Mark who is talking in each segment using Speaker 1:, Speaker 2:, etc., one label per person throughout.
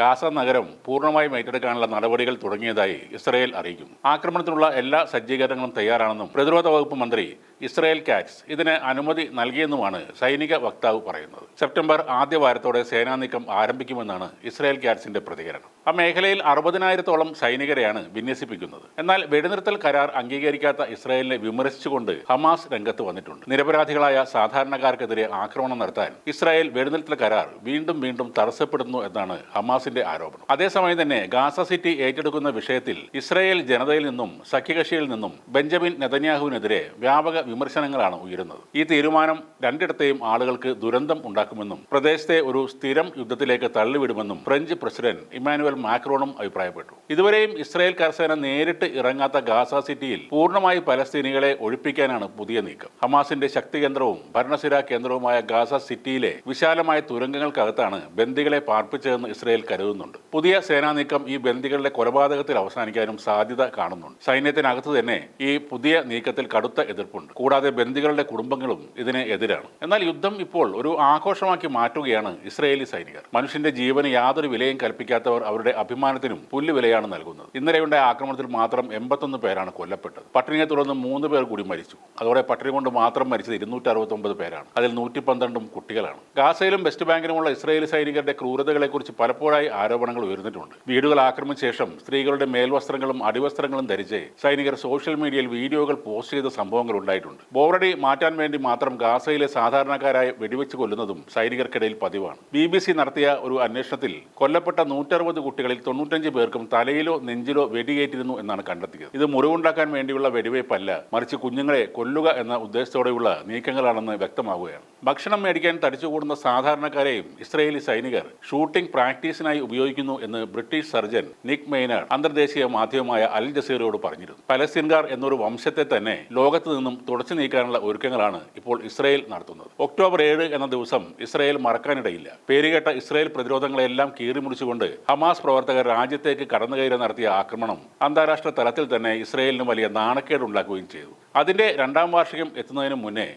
Speaker 1: Gaza നഗരം പൂർണമായും ഏറ്റെടുക്കാനുള്ള നടപടികൾ തുടങ്ങിയതായി ഇസ്രയേൽ അറിയിക്കും ആക്രമണത്തിനുള്ള എല്ലാ സജ്ജീകരണങ്ങളും തയ്യാറാണെന്നും പ്രതിരോധ വകുപ്പ് മന്ത്രി ഇസ്രയേൽ കാറ്റ്സ് ഇതിന് അനുമതി നൽകിയെന്നുമാണ് സൈനിക വക്താവ് പറയുന്നത്. സെപ്റ്റംബർ ആദ്യ വാരത്തോടെ സേനാ നീക്കം ആരംഭിക്കുമെന്നാണ് ഇസ്രയേൽ കാറ്റ്സിന്റെ പ്രതികരണം. ആ മേഖലയിൽ അറുപതിനായിരത്തോളം സൈനികരെയാണ് വിന്യസിപ്പിക്കുന്നത്. എന്നാൽ വെടിനിർത്തൽ കരാർ അംഗീകരിക്കാത്ത ഇസ്രായേലിനെ വിമർശിച്ചുകൊണ്ട് ഹമാസ് രംഗത്ത് വന്നിട്ടുണ്ട്. നിരപരാധികളായ സാധാരണക്കാർക്കെതിരെ ആക്രമണം നടത്താൻ ഇസ്രായേൽ വെടിനിർത്തൽ കരാർ വീണ്ടും വീണ്ടും തടസ്സപ്പെടുന്നു എന്നാണ് ഹമാസിന്റെ ആരോപണം. അതേസമയം തന്നെ ഗാസ സിറ്റി ഏറ്റെടുക്കുന്ന വിഷയത്തിൽ ഇസ്രായേൽ ജനതയിൽ നിന്നും സഖ്യകക്ഷിയിൽ നിന്നും ബെഞ്ചമിൻ നെതന്യാഹുവിനെതിരെ വ്യാപക വിമർശനങ്ങളാണ് ഉയരുന്നത്. ഈ തീരുമാനം രണ്ടിടത്തെയും ആളുകൾക്ക് ദുരന്തം ഉണ്ടാക്കുമെന്നും പ്രദേശത്തെ ഒരു സ്ഥിരം യുദ്ധത്തിലേക്ക് തള്ളിവിടുമെന്നും ഫ്രഞ്ച് പ്രസിഡന്റ് ഇമ്മാനുവൽ മാക്രോണും അഭിപ്രായപ്പെട്ടു. ഇതുവരെയും ഇസ്രായേൽ കരസേന നേരിട്ട് ഇറങ്ങാത്ത ഗാസ സിറ്റിയിൽ പൂർണമായി പലസ്തീനികളെ ഒഴിപ്പിക്കാനാണ് പുതിയ നീക്കം. ഹമാസിന്റെ ശക്തി കേന്ദ്രവും ഭരണസിര കേന്ദ്രവുമായ ഗാസ സിറ്റിയിലെ വിശാലമായ തുരങ്കങ്ങൾക്കകത്താണ് ബന്ദികളെ പാർപ്പിച്ചതെന്ന് ഇസ്രായേൽ കരുതുന്നുണ്ട്. പുതിയ സേനാ നീക്കം ഈ ബന്ദികളുടെ കൊലപാതകത്തിൽ അവസാനിക്കാനും സാധ്യത കാണുന്നുണ്ട്. സൈന്യത്തിനകത്ത് തന്നെ ഈ പുതിയ നീക്കത്തിൽ കടുത്ത എതിർപ്പുണ്ട്. കൂടാതെ ബന്ദികളുടെ കുടുംബങ്ങളും ഇതിന് എതിരാണ്. എന്നാൽ യുദ്ധം ഇപ്പോൾ ഒരു ആഘോഷമാക്കി മാറ്റുകയാണ് ഇസ്രയേലി സൈനികർ. മനുഷ്യന്റെ ജീവന് യാതൊരു വിലയും കൽപ്പിക്കാത്തവർ അവരുടെ അഭിമാനത്തിനും പുല്ലുവിലയാണ് നൽകുന്നത്. ഇന്നലെയുണ്ടായ ആക്രമണത്തിൽ മാത്രം എൺപത്തൊന്ന് പേരാണ് കൊല്ലപ്പെട്ടത്. പട്ടിണിയെ തുടർന്ന് മൂന്ന് പേർ കൂടി മരിച്ചു. അതോടെ പട്ടിണി കൊണ്ട് മാത്രം മരിച്ചത് ഇരുന്നൂറ്റി അറുപത്തൊമ്പത് പേരാണ്. അതിൽ നൂറ്റി പന്ത്രണ്ടും കുട്ടികളാണ്. ഗാസയിലും വെസ്റ്റ് ബാങ്കിലുമുള്ള ഇസ്രയേലി സൈനികരുടെ ക്രൂരതകളെക്കുറിച്ച് പലപ്പോഴായി ആരോപണങ്ങൾ ഉയർന്നിട്ടുണ്ട്. വീടുകൾ ആക്രമിച്ച ശേഷം സ്ത്രീകളുടെ മേൽവസ്ത്രങ്ങളും അടിവസ്ത്രങ്ങളും ധരിച്ച് സൈനികർ സോഷ്യൽ മീഡിയയിൽ വീഡിയോകൾ പോസ്റ്റ് ചെയ്ത സംഭവങ്ങൾ ഉണ്ടായിട്ടുണ്ട്. ബോറടി മാറ്റാൻ വേണ്ടി മാത്രം ഗാസയിലെ സാധാരണക്കാരായ വെടിവെച്ച് കൊല്ലുന്നതും സൈനികർക്കിടയിൽ പതിവാണ്. ബി നടത്തിയ ഒരു അന്വേഷണത്തിൽ കൊല്ലപ്പെട്ട നൂറ്ററുപത് കുട്ടികളിൽ തൊണ്ണൂറ്റഞ്ച് പേർക്കും തലയിലോ നെഞ്ചിലോ വെടിയേറ്റിരുന്നു എന്നാണ് കണ്ടെത്തിയത്. ഇത് മുറിവുണ്ടാക്കാൻ വേണ്ടിയുള്ള വെടിവയ്പല്ല മറിച്ച് കുഞ്ഞുങ്ങളെ കൊല്ലുക എന്ന ഉദ്ദേശത്തോടെയുള്ള നീക്കങ്ങളാണെന്ന് വ്യക്തമാവുകയാണ്. ഭക്ഷണം മേടിക്കാൻ തടിച്ചുകൂടുന്ന സാധാരണക്കാരെയും ഇസ്രയേലി സൈനികർ ഷൂട്ടിംഗ് പ്രാക്ടീസിനായി ഉപയോഗിക്കുന്നു എന്ന് ബ്രിട്ടീഷ് സർജൻ നിക് മെയ്നർ അന്തർദേശീയ മാധ്യമമായ അൽ ജസീറയോട് പറഞ്ഞിരുന്നു. പലസ്തീൻകാർ എന്നൊരു വംശത്തെ തന്നെ ലോകത്ത് നിന്നും തുടച്ചു നീക്കാനുള്ള ഒരുക്കങ്ങളാണ് ഇപ്പോൾ ഇസ്രയേൽ നടത്തുന്നത്. ഒക്ടോബർ ഏഴ് എന്ന ദിവസം ഇസ്രയേൽ മറക്കാനിടയില്ല. പേരുകേട്ട ഇസ്രയേൽ പ്രതിരോധങ്ങളെല്ലാം കീറിമുറിച്ചുകൊണ്ട് ഹമാസ് പ്രവർത്തകർ രാജ്യത്തേക്ക് കടന്നുകയറി നടത്തിയ ആക്രമണം അന്താരാഷ്ട്ര തലത്തിൽ തന്നെ ഇസ്രയേലിന് വലിയ നാണക്കേടുണ്ടാക്കുകയും ചെയ്തു. അതിന്റെ രണ്ടാം വാർഷികം എത്തുന്നതിന് മുന്നേ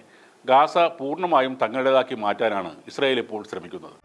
Speaker 1: ഗാസ പൂർണമായും തങ്ങളുടേതാക്കി മാറ്റാനാണ് ഇസ്രയേൽ ഇപ്പോൾ ശ്രമിക്കുന്നത്.